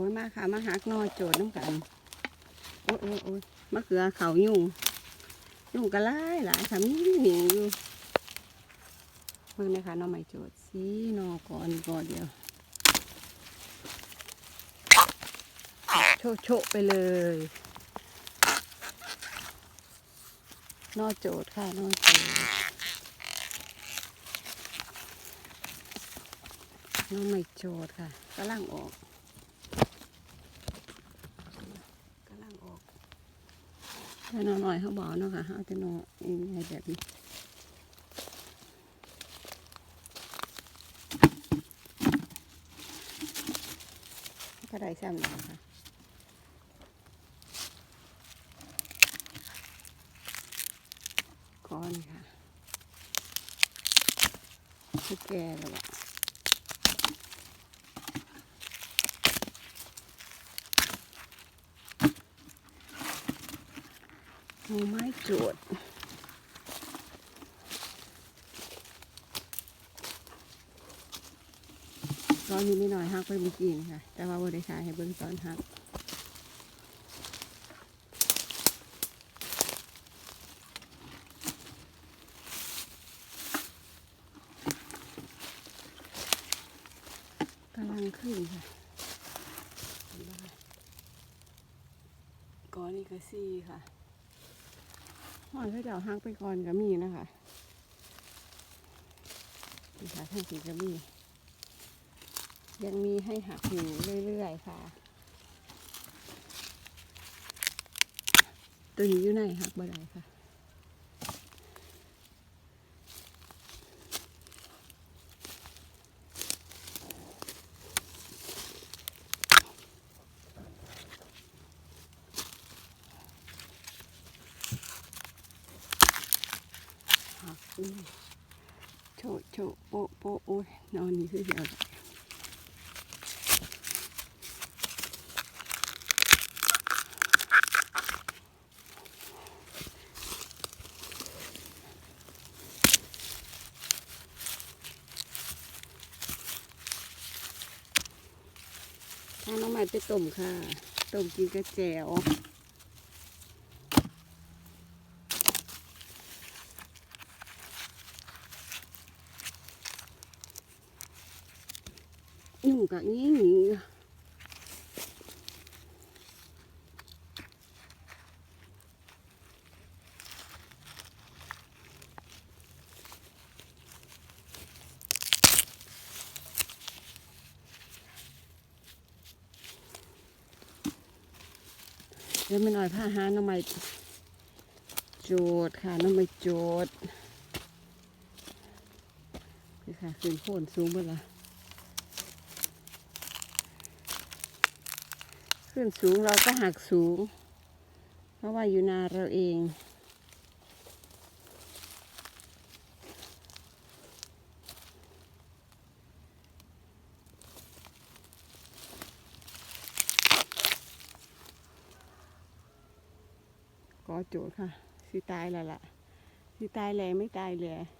อ้ยมาค่ะ มาหักนอโจดน้ำกัน โอ้ยโอ้ยโอ้ยมะเขือเขายุ่งยุ่งกระไล่หลายค่ะมีหนิงอยู่เพิ่งนะคะน้อไม่โจดสีนอก่อนก่อนเดียว โชโชไปเลยนอโจดค่ะนอโจดน้อไม่โจดค่ะกำลังออก ถ้านอหน่อยเขาบอกเนาะค่ะเอาแต่หนอเองไงแบบนี้ก็ได้ซ้ำแล้วค่ะก้อนค่ะคือแก่แล้วอะ เอไม้โจดตอนนี้นิดหน่อยฮักไปเมื่อกี้นี่ค่ะ แต่ว่าบริษัทให้เบิ่งตอนฮักกำลังขึ้นค่ะก่อนนี่ก็ซี่ค่ะ หอนเขาจะเอาหักไปก่อนก็มีนะคะนี่ค่ะทั้งสีก็มี ยังมีให้หักอยู่เรื่อยๆค่ะ ตัวนี้อยู่ไหนหักบ่ได้ค่ะ โฉะโฉะโปะโปะโอ้ยนอนนี่คือเดียวทาน้องใหม่ไปต้มค่ะ ต้มกินกระแจว ยุ่งกับงี้งี้เดี๋ยวไม่หน่อยผ้าหาน้ำไม่โจดค่ะน้ำไม่โจดนี่ค่ะขึ้นโค่นสูงไปละ ขึ้นสูงเราก็หักสูง เพราะว่าอยู่นาเราเองก็โจทย์ค่ะ สิตายแล้วล่ะ สิตายแหล่ไม่ตายแหล่